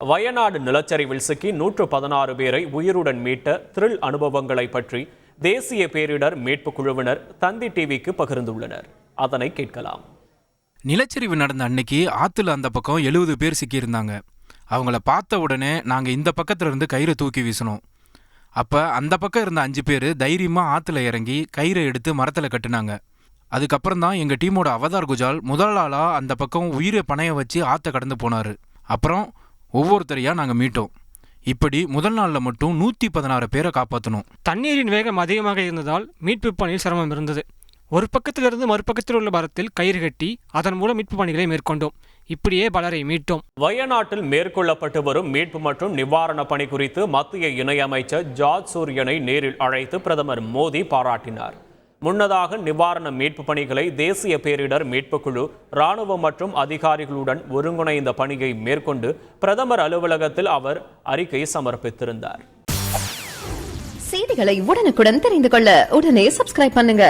வயநாடு நிலச்சரிவில் சிக்கி நூற்று பதினாறு பேரை உயிருடன் மீட்ட த்ரில் அனுபவங்களை பற்றி தேசிய பேரிடர் மீட்பு குழுவினர் தந்தி டிவிக்கு பகிர்ந்துள்ளனர். அதனை கேட்கலாம். நிலச்சரிவு நடந்த அன்னைக்கு ஆற்றுல அந்த பக்கம் எழுபது பேர் சிக்கியிருந்தாங்க. அவங்கள பார்த்த உடனே நாங்கள் இந்த பக்கத்துல இருந்து கயிறை தூக்கி வீசினோம். அப்போ அந்த பக்கம் இருந்த அஞ்சு பேர் தைரியமாக ஆற்றுல இறங்கி கயிறை எடுத்து மரத்தில் கட்டினாங்க. அதுக்கப்புறம் தான் எங்கள் டீமோட அவதார் குஜால் முதல் ஆளாக அந்த பக்கம் உயிரை பணைய வச்சு ஆற்றை கடந்து போனார். அப்புறம் ஒவ்வொருத்தரையாக நாங்கள் மீட்டோம். இப்படி முதல் நாளில் மட்டும் நூற்றி பதினாறு பேரை காப்பாற்றணும் தண்ணீரின் வேகம் அதிகமாக இருந்ததால் மீட்பு பணியில் சிரமம் இருந்தது. ஒரு பக்கத்திலிருந்து மறுபக்கத்தில் உள்ள மரத்தில் கயிறு கட்டி அதன் மூலம் மீட்பு பணிகளை மேற்கொண்டோம். இப்படியே பலரை மீட்டோம். வயநாட்டில் மேற்கொள்ளப்பட்டு வரும் மீட்பு மற்றும் நிவாரண பணி குறித்து மத்திய இணையமைச்சர் ஜார்ஜ் சூரியனை நேரில் அழைத்து பிரதமர் மோடி பாராட்டினார். முன்னதாக நிவாரண மீட்பு பணிகளை தேசிய பேரிடர் மீட்புக் குழு ராணுவம் மற்றும் அதிகாரிகளுடன் ஒருங்கிணைந்த பணியை மேற்கொண்டு பிரதமர் அலுவலகத்தில் அவர் அறிக்கை சமர்ப்பித்திருந்தார். செய்திகளை உடனுக்குடன் தெரிந்து கொள்ள உடனே சப்ஸ்கிரைப் பண்ணுங்க.